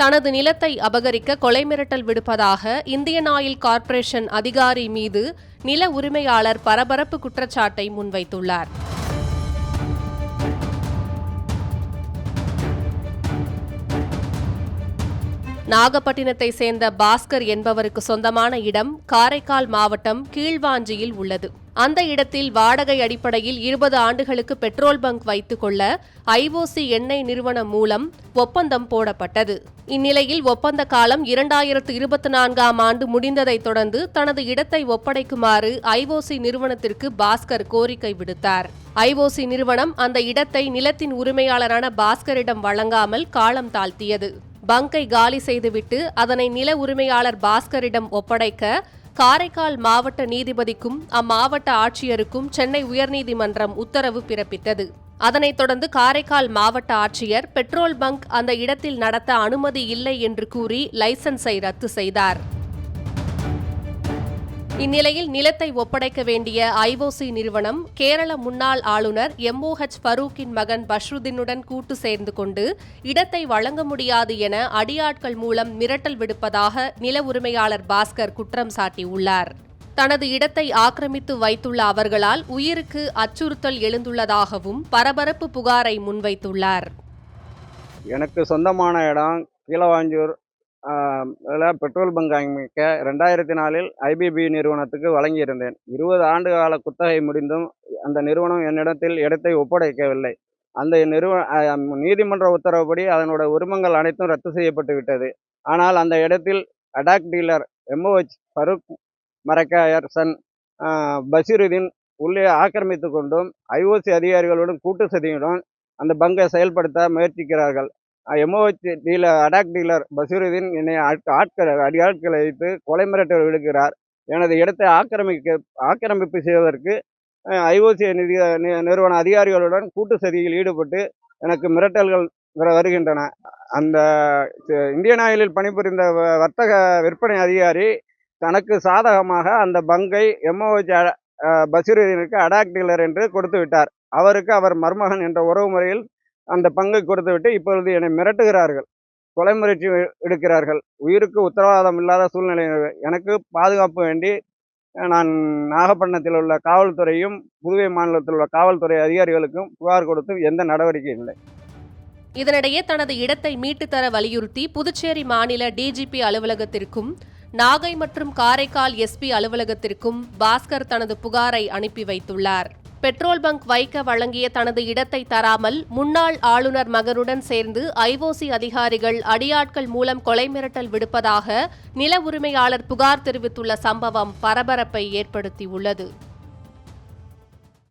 தனது நிலத்தை அபகரிக்க கொலை மிரட்டல் விடுப்பதாக இந்தியன் ஆயில் கார்ப்பரேஷன் அதிகாரி மீது நில உரிமையாளர் பரபரப்பு குற்றச்சாட்டை முன்வைத்துள்ளார். நாகப்பட்டினத்தை சேர்ந்த பாஸ்கர் என்பவருக்கு சொந்தமான இடம் காரைக்கால் மாவட்டம் கீழ்வாஞ்சியில் உள்ளது. அந்த இடத்தில் வாடகை அடிப்படையில் இருபது ஆண்டுகளுக்கு பெட்ரோல் பங்க் வைத்துக் கொள்ள ஐஓசி எண்ணெய் நிறுவனம் மூலம் ஒப்பந்தம் போடப்பட்டது. இந்நிலையில் ஒப்பந்த காலம் இரண்டாயிரத்து இருபத்தி நான்காம் ஆண்டு முடிந்ததைத் தொடர்ந்து தனது இடத்தை ஒப்படைக்குமாறு ஐஓசி நிறுவனத்திற்கு பாஸ்கர் கோரிக்கை விடுத்தார். ஐஓசி நிறுவனம் அந்த இடத்தை நிலத்தின் உரிமையாளரான பாஸ்கரிடம் வழங்காமல் காலம் தாழ்த்தியது. பங்கை காலி செய்துவிட்டு அதனை நில உரிமையாளர் பாஸ்கரிடம் ஒப்படைக்க காரைக்கால் மாவட்ட நீதிபதிக்கும் அம்மாவட்ட ஆட்சியருக்கும் சென்னை உயர்நீதிமன்றம் உத்தரவு பிறப்பித்தது. அதனைத் தொடர்ந்து காரைக்கால் மாவட்ட ஆட்சியர் பெட்ரோல் பங்க் அந்த இடத்தில் நடத்த அனுமதி இல்லை என்று கூறி லைசன்ஸை ரத்து செய்தார். இந்நிலையில் நிலத்தை ஒப்படைக்க வேண்டிய ஐஓசி நிறுவனம் கேரள முன்னாள் ஆளுநர் எம்ஓஹெச் ஃபரூக்கின் மகன் பஷ்ருதீனுடன் கூட்டு சேர்ந்து கொண்டு இடத்தை வழங்க முடியாது என அடியாட்கள் மூலம் மிரட்டல் விடுப்பதாக நில உரிமையாளர் பாஸ்கர் குற்றம் சாட்டியுள்ளார். தனது இடத்தை ஆக்கிரமித்து வைத்துள்ள அவர்களால் உயிருக்கு அச்சுறுத்தல் எழுந்துள்ளதாகவும் பரபரப்பு புகாரை முன்வைத்துள்ளார். எனக்கு சொந்தமான இடம் கீழவாஞ்சூர் அதில் பெட்ரோல் பங்க் அமைக்க ரெண்டாயிரத்தி நாலில் ஐபிபி நிறுவனத்துக்கு வழங்கியிருந்தேன். இருபது ஆண்டு கால குத்தகை முடிந்தும் அந்த நிறுவனம் என்னிடத்தில் இடத்தை ஒப்படைக்கவில்லை. அந்த நிறுவ நீதிமன்ற உத்தரவுப்படி அதனோட உரிமங்கள் அனைத்தும் ரத்து செய்யப்பட்டு விட்டது. ஆனால் அந்த இடத்தில் adhoc dealer M O H Farook Marakkayar son Basheeruddin உள்ளே ஆக்கிரமித்து கொண்டும் ஐஓசி அதிகாரிகளுடன் கூட்டு சதியுடன் அந்த பங்கை செயல்படுத்த முயற்சிக்கிறார்கள். MOH dealer ad hoc dealer Basheeruddin என்னை ஆட்கள் அடியாட்களை வைத்து கொலை மிரட்டல் விடுக்கிறார். எனது இடத்தை ஆக்கிரமிக்க ஆக்கிரமிப்பு செய்வதற்கு ஐஓசி நிதி நிறுவன அதிகாரிகளுடன் கூட்டு சதியில் ஈடுபட்டு எனக்கு மிரட்டல்கள் வருகின்றன. அந்த இந்தியன் ஆயிலில் பணிபுரிந்த வ- வர்த்தக விற்பனை அதிகாரி தனக்கு சாதகமாக அந்த பங்கை எம்ஓஹெச் பசீருதீனுக்கு அடாக் டீலர் என்று கொடுத்து விட்டார். அவருக்கு அவர் மருமகன் என்ற உறவு முறையில் அந்த பங்கை கொடுத்துவிட்டு இப்பொழுது என்னை மிரட்டுகிறார்கள். கொலை முயற்சி எடுக்கிறார்கள். உயிருக்கு உத்தரவாதம் இல்லாத சூழ்நிலை எனக்கு பாதுகாப்பு வேண்டி நான் நாகப்பட்டினத்தில் உள்ள காவல்துறையும் புதுவை மாநிலத்தில் உள்ள காவல்துறை அதிகாரிகளுக்கும் புகார் கொடுத்து எந்த நடவடிக்கையும் இல்லை. இதனிடையே தனது இடத்தை மீட்டுத்தர வலியுறுத்தி புதுச்சேரி மாநில டிஜிபி அலுவலகத்திற்கும் நாகை மற்றும் காரைக்கால் எஸ்பி அலுவலகத்திற்கும் பாஸ்கர் தனது புகாரை அனுப்பி வைத்துள்ளார். பெட்ரோல் பங்க் வைக்க வழங்கிய தனது இடத்தை தராமல் முன்னாள் ஆளுநர் மகனுடன் சேர்ந்து ஐஓசி அதிகாரிகள் அடியாட்கள் மூலம் கொலை மிரட்டல் விடுப்பதாக நில உரிமையாளர் புகார் தெரிவித்துள்ள சம்பவம் பரபரப்பை ஏற்படுத்தியுள்ளது.